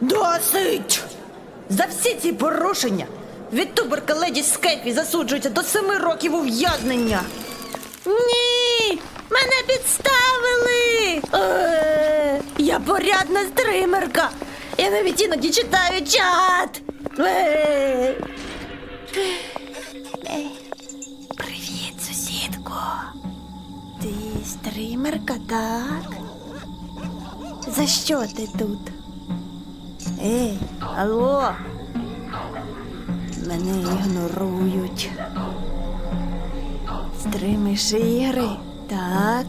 Досить! За всі ці порушення відтуберка леді Скефі засуджується до семи років ув'язнення. Ні! Мене підставили! Е, я порядна стримерка! Я навіть іноді читаю чат! Е, Привіт, сусідко! Ти стримерка, так? За що ти тут? Ей, алло. Мене ігнорують. Стримиш ігри, так?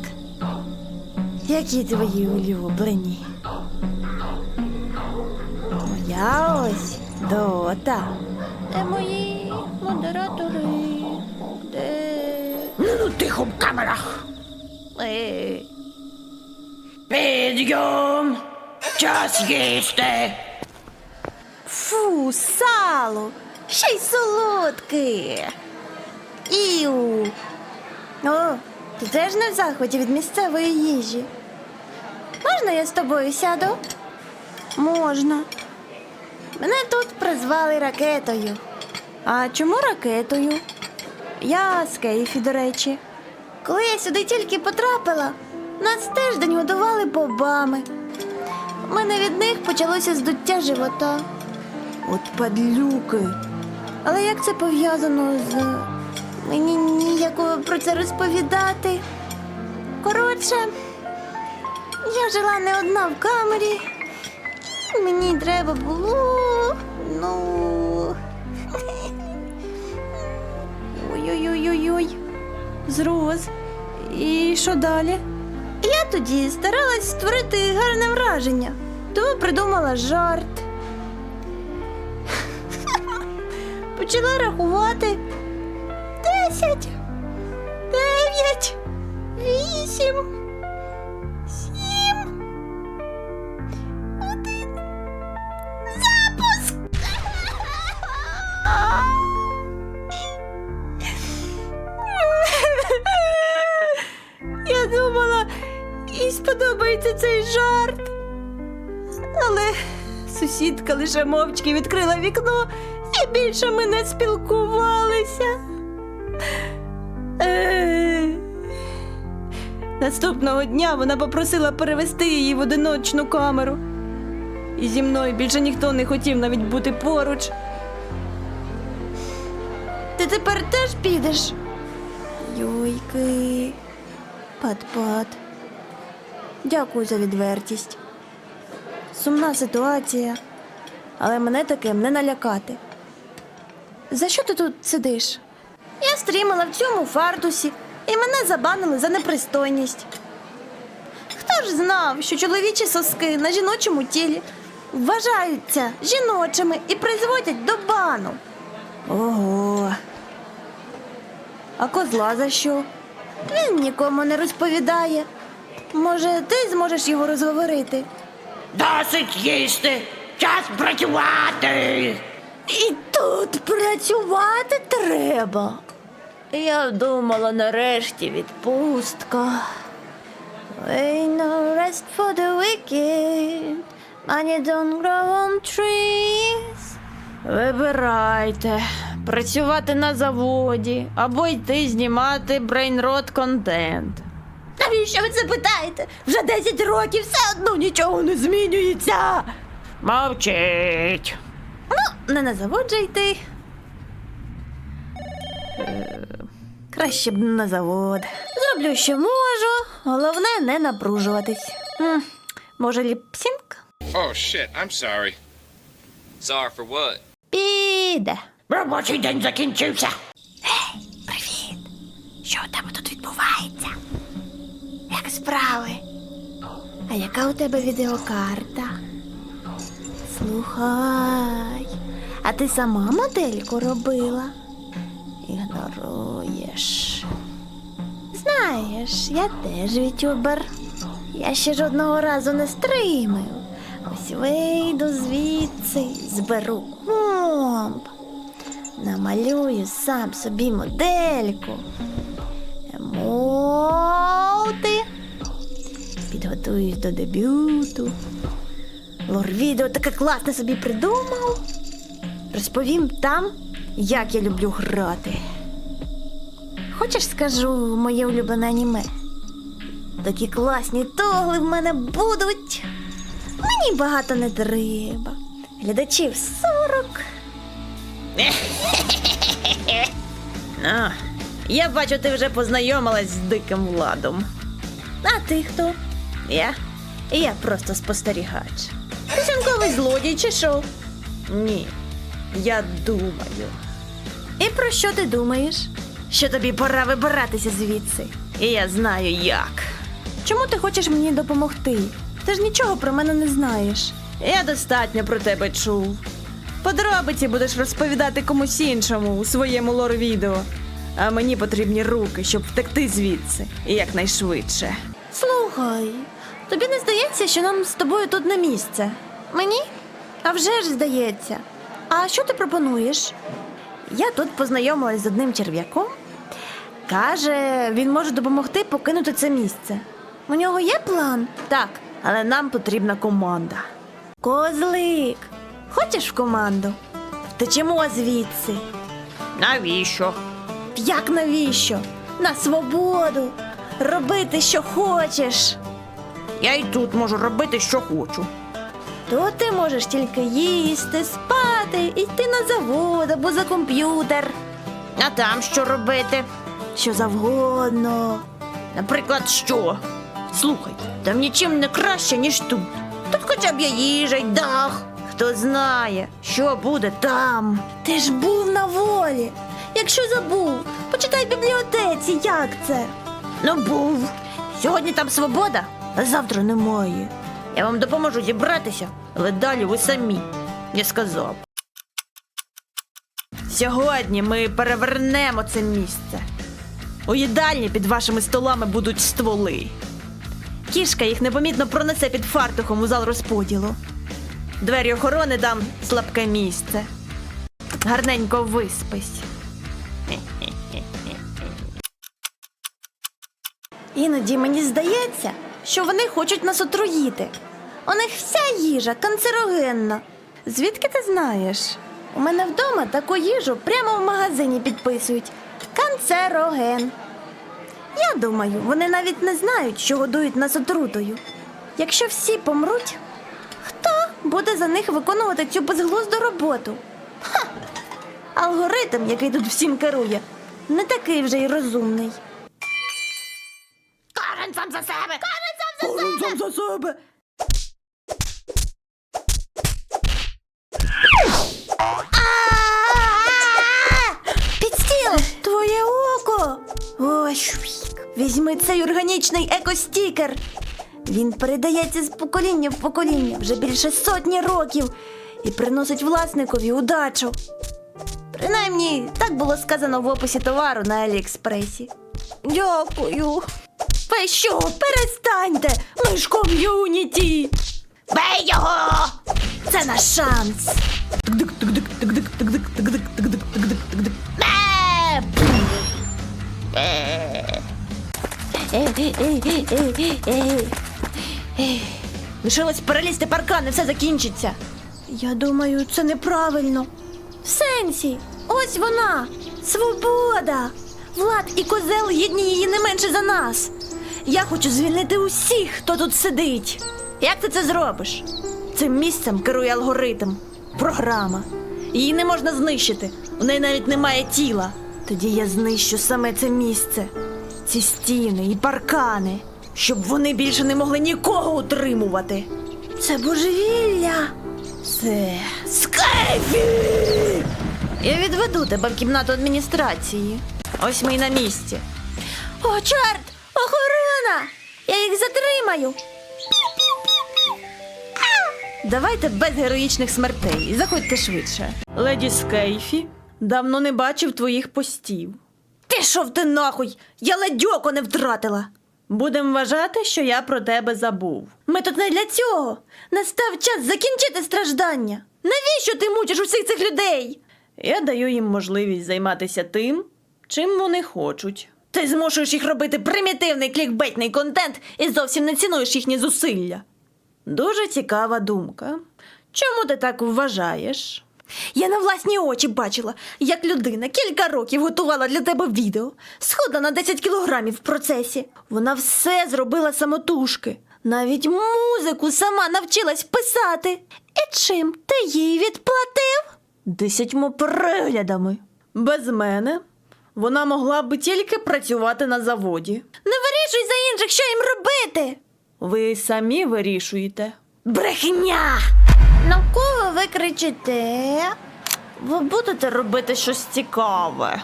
Які твої улюблені? Моя ось дота. Де мої модератори? Де? Ну, ну тихо в камерах. Ей. Підйом! Час їсти! Фу, сало! Ще й солодке. Іу. О, ти теж не в захваті від місцевої їжі. Можна я з тобою сяду? Можна. Мене тут прозвали ракетою. А чому ракетою? Я з Кейфі, до речі. Коли я сюди тільки потрапила, нас тиждень годували бобами. У мене від них почалося здуття живота. От падлюки. Але як це пов'язано з. Мені ніяко про це розповідати. Коротше, я жила не одна в камері. Мені треба було. Ну. Ой-ой-ой-ой-ой. Зроз. І що далі? Я тоді старалась створити гарне враження, тому придумала жарт. Почала рахувати. Десять, дев'ять, вісім, сім, один. Запуск. Я думала, їй сподобається цей жарт. Але сусідка лише мовчки відкрила вікно і більше ми не спілкувалися. Е. Наступного дня вона попросила перевести її в одиночну камеру. І зі мною більше ніхто не хотів навіть бути поруч. Ти тепер теж підеш? Йойки. Пат-пат. Дякую за відвертість. Сумна ситуація, але мене таким не налякати. За що ти тут сидиш? Я стрімала в цьому фартусі, і мене забанили за непристойність. Хто ж знав, що чоловічі соски на жіночому тілі вважаються жіночими і призводять до бану? Ого. А козла за що? Він нікому не розповідає. Може, ти зможеш його розговорити? Досить їсти! Час працювати! І тут працювати треба. Я думала, нарешті відпустка. Ain't no rest for the wicked. Money don't grow on trees. Вибирайте, працювати на заводі або йти знімати брейнрот контент. Навіщо ви це питаєте? Вже 10 років все одно нічого не змінюється. Мовчить! Не на завод же йти. Е, Краще б на завод. Зроблю, що можу. Головне не напружуватись. М, Може, ліпсінг? Oh shit, I'm sorry. Sorry for what? Піде. Робочий день закінчився! Привіт. Що у тебе тут відбувається? Як справи? А яка у тебе відеокарта? Слухай, а ти сама модельку робила? Ігноруєш. Знаєш, я теж вітюбер. Я ще жодного разу не стримив. Ось вийду звідси, зберу комп. Намалюю сам собі модельку. Емоти. Підготуюсь до дебюту. Лор-відео таке класне собі придумав. Розповім там, як я люблю грати. Хочеш, скажу моє улюблене аніме? Такі класні тогли в мене будуть. Мені багато не треба. Глядачів 40. А, я бачу, ти вже познайомилась з диким владом. А ти хто? Я? Я просто спостерігач. Пісянковий злодій чи що? Ні. Я думаю, І про що ти думаєш? що тобі пора вибиратися звідси. І я знаю як. Чому ти хочеш мені допомогти? Ти ж нічого про мене не знаєш. Я достатньо про тебе чув. Подробиці будеш розповідати комусь іншому у своєму лор-відео. А мені потрібні руки, щоб втекти звідси і якнайшвидше. Слухай, тобі не здається, що нам з тобою тут не місце? Мені? А вже ж здається. А що ти пропонуєш? Я тут познайомилась з одним черв'яком. Каже, він може допомогти покинути це місце. У нього є план? Так, але нам потрібна команда. Козлик, хочеш в команду? Втечемо звідси. Навіщо? Як навіщо? На свободу. Робити, що хочеш. Я й тут можу робити, що хочу. То ти можеш тільки їсти, спати, йти на завод або за комп'ютер. А там що робити? Що завгодно. Наприклад, що? Слухай, там нічим не краще, ніж тут. Тут хоча б є їжа й дах. Хто знає, що буде там. Ти ж був на волі. Якщо забув, почитай в бібліотеці, як це. Ну, був. Сьогодні там свобода, а завтра немає. Я вам допоможу зібратися, але далі ви самі. Я сказав. Сьогодні ми перевернемо це місце. У їдальні під вашими столами будуть стволи. Кішка їх непомітно пронесе під фартухом у зал розподілу. Двері охорони дам слабке місце. Гарненько виспись. Іноді мені здається, що вони хочуть нас отруїти. У них вся їжа канцерогенна. Звідки ти знаєш? У мене вдома таку їжу прямо в магазині підписують. Канцероген. Я думаю, вони навіть не знають, що годують нас отрутою. Якщо всі помруть, хто буде за них виконувати цю безглузду роботу? Ха! Алгоритм, який тут всім керує, не такий вже й розумний. Кожен сам за себе! Кожен сам за за себе. Візьми цей органічний екостікер. Він передається з покоління в покоління вже більше сотні років і приносить власникові удачу. Принаймні, так було сказано в описі товару на Аліекспресі. Дякую. Ви що, перестаньте! Ми ж ком'юніті! Бей його! Це наш шанс! Лишилось перелізти паркан і все закінчиться. Я думаю, це неправильно. В сенсі, ось вона, свобода. Влад і козел гідні її не менше за нас. Я хочу звільнити усіх, хто тут сидить. Як ти це зробиш? Цим місцем керує алгоритм, програма. Її не можна знищити. У неї навіть немає тіла. Тоді я знищу саме це місце, ці стіни і паркани, щоб вони більше не могли нікого утримувати. Це божевілля. Це Скайфі! Я відведу тебе в кімнату адміністрації. Ось ми й на місці. О, чорт! Охорона! Я їх затримаю. Давайте без героїчних смертей. Заходьте швидше. Леді Скейфі, давно не бачив твоїх постів. Пішов ти нахуй! Я ледь око не втратила. Будем вважати, що я про тебе забув. Ми тут не для цього. Настав час закінчити страждання. Навіщо ти мучиш усіх цих людей? Я даю їм можливість займатися тим, чим вони хочуть. Ти змушуєш їх робити примітивний клікбейтний контент і зовсім не цінуєш їхні зусилля. Дуже цікава думка. Чому ти так вважаєш? Я на власні очі бачила, як людина кілька років готувала для тебе відео, схудла на 10 кілограмів в процесі. Вона все зробила самотужки. Навіть музику сама навчилась писати. І чим ти їй відплатив? Десятьма переглядами. Без мене вона могла би тільки працювати на заводі. Не вирішуй за інших, що їм робити. Ви самі вирішуєте. Брехня! На кого ви кричите? Ви будете робити щось цікаве.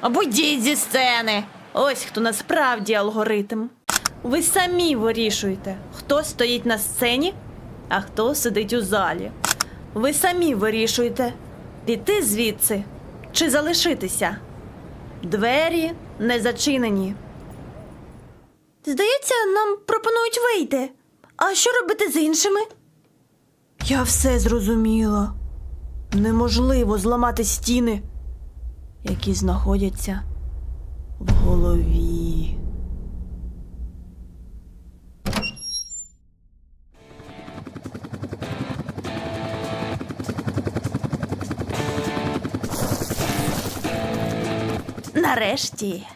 Або йдіть зі сцени. Ось хто насправді алгоритм. Ви самі вирішуєте, хто стоїть на сцені, а хто сидить у залі. Ви самі вирішуєте, піти звідси чи залишитися. Двері не зачинені. Здається, нам пропонують вийти. А що робити з іншими? Я все зрозуміла. Неможливо зламати стіни, які знаходяться в голові. Нарешті